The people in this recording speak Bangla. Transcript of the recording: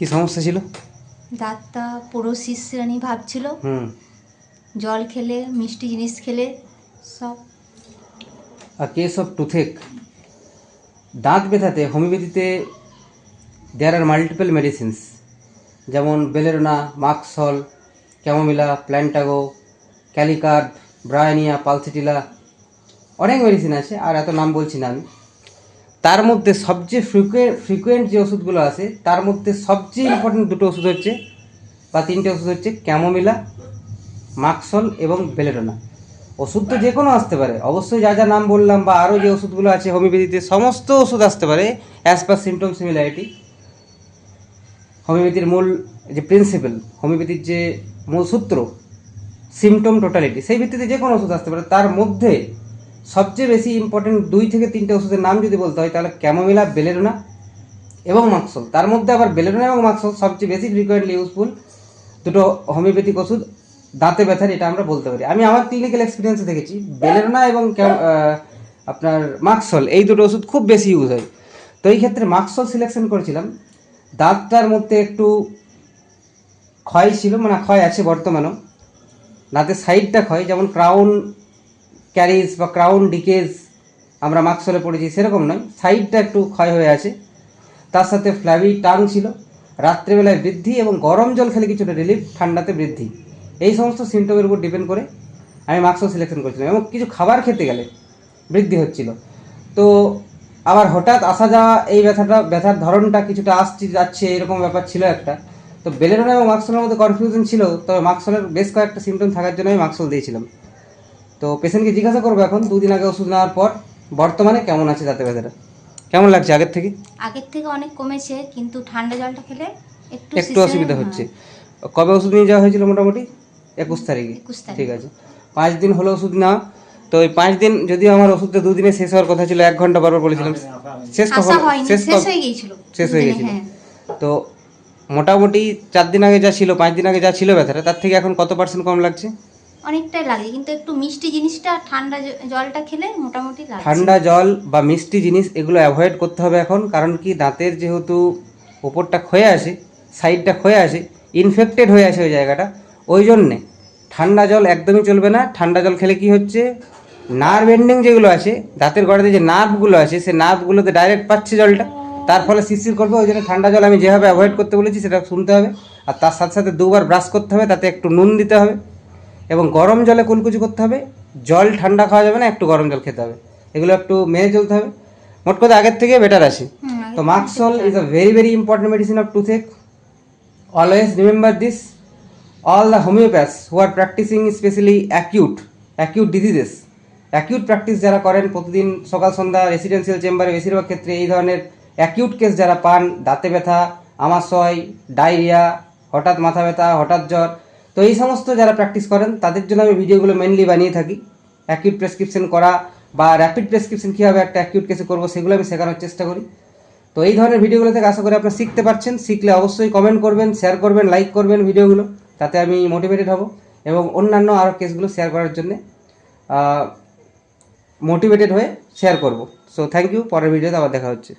কি সমস্যা ছিল? দাঁতটা পুরো শিশরানি ভাবছিল হুম। জল খেলে মিষ্টি জিনিস খেলে সব। আর কেস অফ টুথেক? দাঁত ব্যথাতে হোমিওপ্যাথিতে দেয়ার আর মাল্টিপল মেডিসিনস যেমন বেলেরোনা মাক্সল ক্যামোমিলা প্ল্যান্টাগো ক্যালিকার্ড ব্রায়ানিয়া পালসিটিলা। অনেক মেডিসিন আছে আর এত নাম বলছি না আমি। তার মধ্যে সবচেয়ে ফ্রিকুয়েন্ট যে ওষুধগুলো আছে, তার মধ্যে সবচেয়ে ইম্পর্টেন্ট দুটো ওষুধ হচ্ছে, বা তিনটে ওষুধ হচ্ছে ক্যামোমিলা মাক্সল এবং বেলেডোনা ওষুধ তো যে কোনো আসতে পারে, অবশ্যই যা যা নাম বললাম বা আরও যে ওষুধগুলো আছে হোমিওপ্যাথিতে সমস্ত ওষুধ আসতে পারে অ্যাজ পার সিমটম সিমিলারিটি হোমিওপ্যাথির মূল যে প্রিন্সিপাল হোমিওপ্যাথির যে মূল সূত্র সিমটম টোটালিটি সেই ভিত্তিতে যে কোনো ওষুধ আসতে পারে, তার মধ্যে সবচেয়ে বেশি ইম্পর্টেন্ট দুই থেকে তিনটে ওষুধের নাম যদি বলতে হয়, তাহলে ক্যামোমিলা বেলেরোনা এবং মাক্সল তার মধ্যে আবার বেলেরোনা এবং মাক্সল সবচেয়ে বেশি ফ্রিকোয়েন্টলি ইউজফুল দুটো হোমিওপ্যাথিক ওষুধ, দাঁতে ব্যথার এটা আমরা বলতে পারি। আমি আমার ক্লিনিক্যাল এক্সপিরিয়েন্সে দেখেছি বেলেরোনা এবং আপনার মাক্সল এই দুটো ওষুধ খুব বেশি ইউজ হয়। তো এই ক্ষেত্রে মাক্সল সিলেকশন করেছিলাম। দাঁতটার মধ্যে একটু ক্ষয় ছিল মানে ক্ষয় আছে বর্তমানেও। দাঁতের সাইডটা ক্ষয়, যেমন ক্রাউন ক্যারিজ বা ক্রাউন ডিকেজ আমরা মাক্সলে পড়েছি, সেরকম নয়। সাইডটা একটু ক্ষয় হয়ে আছে। তার সাথে ফ্ল্যাবি টাং ছিল। রাত্রেবেলায় বৃদ্ধি এবং গরম জল খেলে কিছুটা রিলিফ ঠান্ডাতে বৃদ্ধি। এই সমস্ত সিমটমের উপর ডিপেন্ড করে আমি মাক্সল সিলেকশন করেছিলাম এবং কিছু খাবার খেতে গেলে বৃদ্ধি হচ্ছিল। তো আবার হঠাৎ আসা যাওয়া, এই ব্যথাটা, ব্যথার ধরনটা কিছুটা আসছে, যাচ্ছে, এরকম ব্যাপার ছিল একটা। তো বেলেরোনা এবং মাক্সলের মধ্যে কনফিউশন ছিল, তবে মাক্সলের বেশ কয়েকটা সিমটম থাকার জন্য আমি মাক্সল দিয়েছিলাম। তো পেশেন্টকে জিজ্ঞাসা করব এখন দুদিন আগে ওষুধ নেওয়ার পর বর্তমানে কেমন আছে দাঁতে ব্যথাটা কেমন লাগছে আগের থেকে? আগের থেকে অনেক কমেছে কিন্তু ঠান্ডা জলটা খেলে একটু একটু অসুবিধা হ্যাঁ, হচ্ছে। কবে ওষুধ নিয়ে যাওয়া হয়েছিল মোটামুটি? একুশ তারিখে। ঠিক আছে। পাঁচ দিন হলো ওষুধ নেওয়া। তো ওই পাঁচ দিন যদিও আমার ওষুধটা দুদিনে শেষ হওয়ার কথা ছিল এক ঘণ্টা বারবার বলেছিলাম। শেষ কখন শেষ শেষ হয়ে গিয়েছিল। শেষ হয়ে গেছিল। হ্যাঁ। তো মোটামুটি চার দিন আগে যা ছিল পাঁচ দিন আগে যা ছিল ব্যথাটা তার থেকে এখন কত পার্সেন্ট কম লাগছে? অনেকটাই লাগে, কিন্তু একটু মিষ্টি জিনিসটা, ঠান্ডা জলটা খেলে মোটামুটি লাগে ঠান্ডা জল বা মিষ্টি জিনিস এগুলো অ্যাভয়েড করতে হবে এখন, কারণ কি দাঁতের যেহেতু ওপরটা ক্ষয়ে আসে সাইডটা ক্ষয়ে আসে ইনফেক্টেড হয়ে আসে ওই জায়গাটা, ওই জন্যে ঠান্ডা জল একদমই চলবে না। ঠান্ডা জল খেলে কি হচ্ছে? নার্ভ এন্ডিং যেগুলো আছে, দাঁতের গোড়াতে যে নার্ভগুলো আছে, সে নার্ভগুলোতে ডাইরেক্ট পাচ্ছে জলটা। তার ফলে শিরশির করবে, ওই জন্য ঠান্ডা জল আমি যেভাবে অ্যাভয়েড করতে বলেছি সেটা শুনতে হবে। আর তার সাথে সাথে দুবার ব্রাশ করতে হবে, তাতে একটু নুন দিতে হবে। এবং গরম জলে কুলকুচি করতে হবে। জল ঠান্ডা খাওয়া যাবে না একটু গরম জল খেতে হবে। এগুলো একটু মেনে চলতে হবে। মোট কথা আগের থেকে বেটার আছে। তো merc sol is a very very important medicine of toothache always remember this all the homeopaths who are practising specially acute acute diseases acute practice যারা করেন প্রতিদিন সকাল সন্ধ্যা রেসিডেন্সিয়াল চেম্বারে বেশিরভাগ ক্ষেত্রে এই ধরনের অ্যাকিউট কেস যারা পান দাঁতে ব্যথা আমাশয় ডায়রিয়া হঠাৎ মাথা ব্যথা হঠাৎ জ্বর তো এই সমস্ত যারা প্র্যাকটিস করেন, তাদের জন্য আমি ভিডিওগুলো মেনলি বানিয়ে থাকি। অ্যাকিউট প্রেসক্রিপশন করা বা র্যাপিড প্রেসক্রিপশন কীভাবে একটা অ্যাকিউট কেসে করব, সেগুলো আমি শেখানোর চেষ্টা করি। তো এই ধরনের ভিডিওগুলো থেকে আশা করি আপনারা শিখতে পারছেন। শিখলে অবশ্যই কমেন্ট করবেন শেয়ার করবেন লাইক করবেন ভিডিওগুলো, তাতে আমি মোটিভেটেড হব। এবং অন্যান্য আরও কেসগুলো শেয়ার করার জন্যে মোটিভেটেড হয়ে শেয়ার করব। সো থ্যাংক ইউ পরের ভিডিওতে আবার দেখা হচ্ছে।